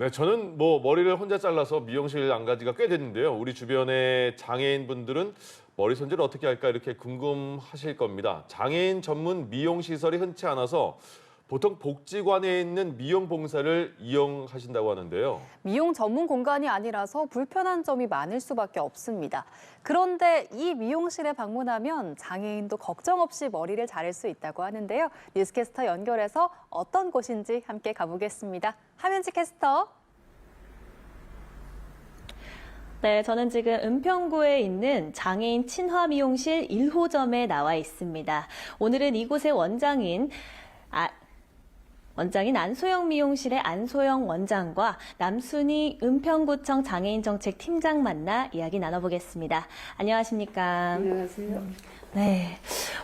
네, 저는 뭐 머리를 혼자 잘라서 미용실 안 가지가 꽤 됐는데요. 우리 주변의 장애인 분들은 머리 손질을 어떻게 할까 이렇게 궁금하실 겁니다. 장애인 전문 미용 시설이 흔치 않아서 보통 복지관에 있는 미용 봉사를 이용하신다고 하는데요. 미용 전문 공간이 아니라서 불편한 점이 많을 수밖에 없습니다. 그런데 이 미용실에 방문하면 장애인도 걱정 없이 머리를 자를 수 있다고 하는데요. 뉴스캐스터 연결해서 어떤 곳인지 함께 가보겠습니다. 하면지 캐스터. 네, 저는 지금 은평구에 있는 장애인 친화 미용실 1호점에 나와 있습니다. 오늘은 이곳의 원장인 아, 원장인 안소영 미용실의 안소영 원장과 남순희 은평구청 장애인 정책 팀장 만나 이야기 나눠보겠습니다. 안녕하십니까? 안녕하세요. 네.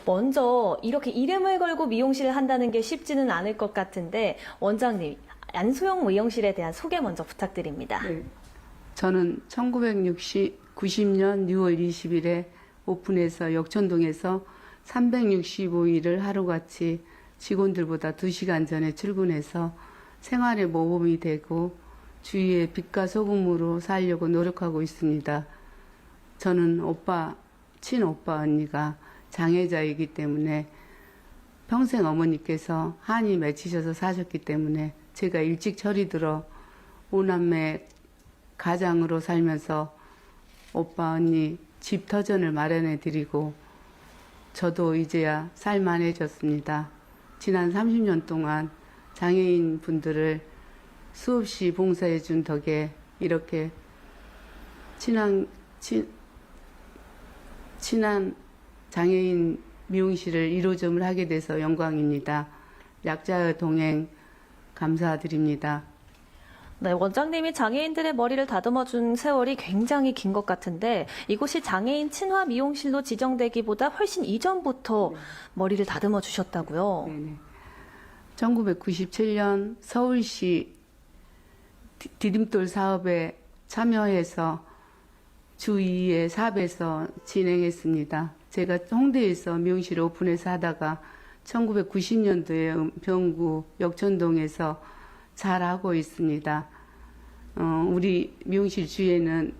먼저 이렇게 이름을 걸고 미용실을 한다는 게 쉽지는 않을 것 같은데 원장님 안소영 미용실에 대한 소개 먼저 부탁드립니다. 네. 저는 1990년 6월 20일에 오픈해서 역천동에서 365일을 하루같이 직원들보다 2시간 전에 출근해서 생활에 모범이 되고 주위에 빛과 소금으로 살려고 노력하고 있습니다. 저는 오빠, 친오빠 언니가 장애자이기 때문에 평생 어머니께서 한이 맺히셔서 사셨기 때문에 제가 일찍 철이 들어 오남매 가장으로 살면서 오빠 언니 집 터전을 마련해 드리고 저도 이제야 살만해졌습니다. 지난 30년 동안 장애인 분들을 수없이 봉사해 준 덕에 이렇게 친한 친, 친한 장애인 미용실을 1호점을 하게 돼서 영광입니다. 약자의 동행 감사드립니다. 네, 원장님이 장애인들의 머리를 다듬어 준 세월이 굉장히 긴 것 같은데 이곳이 장애인 친화 미용실로 지정되기보다 훨씬 이전부터 머리를 다듬어 주셨다고요. 네네. 1997년 서울시 디- 디딤돌 사업에 참여해서 주 2의 사업에서 진행했습니다. 제가 홍대에서 미용실 오픈해서 하다가 1990년도에 병구 역천동에서 잘하고 있습니다. 어, 우리 미용실 주위에는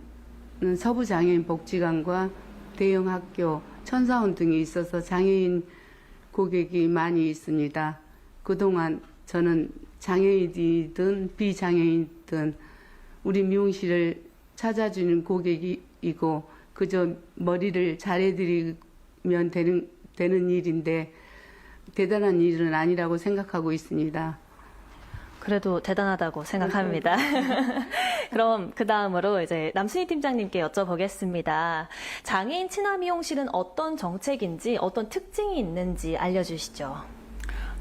서부 장애인 복지관과 대형 학교, 천사원 등이 있어서 장애인 고객이 많이 있습니다. 그동안 저는 장애인이든 비장애인이든 우리 미용실을 찾아주는 고객이고 그저 머리를 잘해드리면 되는, 되는 일인데 대단한 일은 아니라고 생각하고 있습니다. 그래도 대단하다고 생각합니다. 그럼 그 다음으로 이제 남순희 팀장님께 여쭤보겠습니다. 장애인 친화 미용실은 어떤 정책인지 어떤 특징이 있는지 알려주시죠.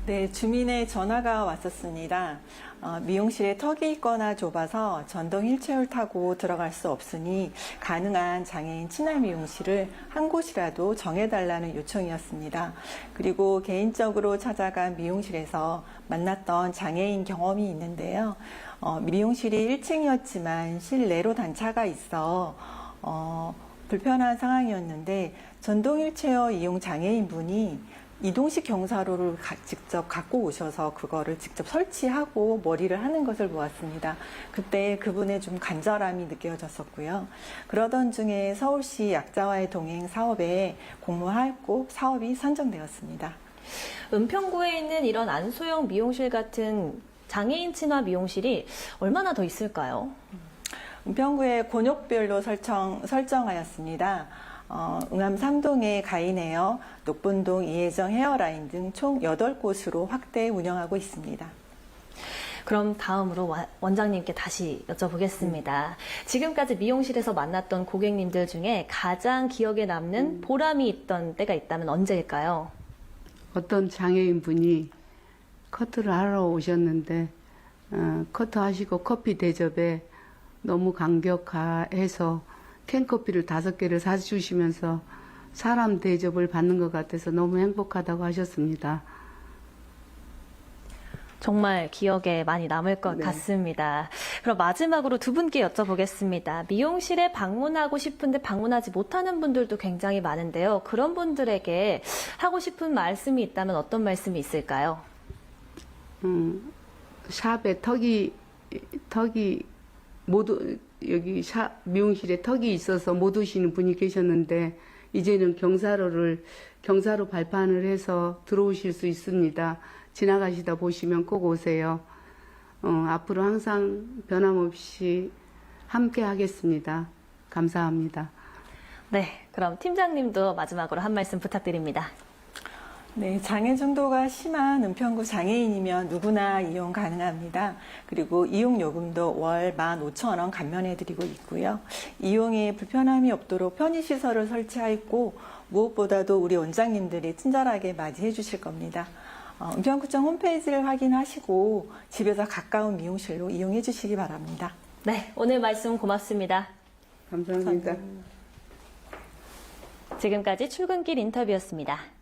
네, 주민의 전화가 왔었습니다. 어, 미용실에 턱이 있거나 좁아서 전동 휠체어를 타고 들어갈 수 없으니 가능한 장애인 친화 미용실을 한 곳이라도 정해달라는 요청이었습니다. 그리고 개인적으로 찾아간 미용실에서 만났던 장애인 경험이 있는데요. 어, 미용실이 1층이었지만 실내로 단차가 있어 어, 불편한 상황이었는데 전동 휠체어 이용 장애인분이 이동식 경사로를 가- 직접 갖고 오셔서 그거를 직접 설치하고 머리를 하는 것을 보았습니다. 그때 그분의 좀 간절함이 느껴졌었고요. 그러던 중에 서울시 약자와의 동행 사업에 공모하고 사업이 선정되었습니다. 은평구에 있는 이런 안소영 미용실 같은 장애인 친화 미용실이 얼마나 더 있을까요? 은평구에 곤욕별로 설정, 설정하였습니다. 어, 응암 3동에 가인헤어, 녹분동 이혜정 헤어라인 등 총 8곳으로 확대 운영하고 있습니다. 그럼 다음으로 와- 원장님께 다시 여쭤보겠습니다. 지금까지 미용실에서 만났던 고객님들 중에 가장 기억에 남는 보람이 있던 때가 있다면 언제일까요? 어떤 장애인 분이 커트를 하러 오셨는데 어, 커트 하시고 커피 대접에 너무 감격해서 캔커피를 다섯 개를 사주시면서 사람 대접을 받는 것 같아서 너무 행복하다고 하셨습니다. 정말 기억에 많이 남을 것 네. 같습니다. 그럼 마지막으로 두 분께 여쭤보겠습니다. 미용실에 방문하고 싶은데 방문하지 못하는 분들도 굉장히 많은데요. 그런 분들에게 하고 싶은 말씀이 있다면 어떤 말씀이 있을까요? 음, 샵에 턱이 턱이 못 오- 여기 샤 미용실에 턱이 있어서 못 오시는 분이 계셨는데 이제는 경사로를 경사로 발판을 해서 들어오실 수 있습니다. 지나가시다 보시면 꼭 오세요. 어, 앞으로 항상 변함없이 함께 하겠습니다. 감사합니다. 네, 그럼 팀장님도 마지막으로 한 말씀 부탁드립니다. 네, 장애 정도가 심한 은평구 장애인이면 누구나 이용 가능합니다. 그리고 이용 요금도 월 15,000원 감면해 드리고 있고요. 이용에 불편함이 없도록 편의 시설을 설치하였고 무엇보다도 우리 원장님들이 친절하게 맞이해 주실 겁니다. 어, 은평구청 홈페이지를 확인하시고 집에서 가까운 미용실로 이용해 주시기 바랍니다. 네, 오늘 말씀 고맙습니다. 감사합니다. 지금까지 출근길 인터뷰였습니다.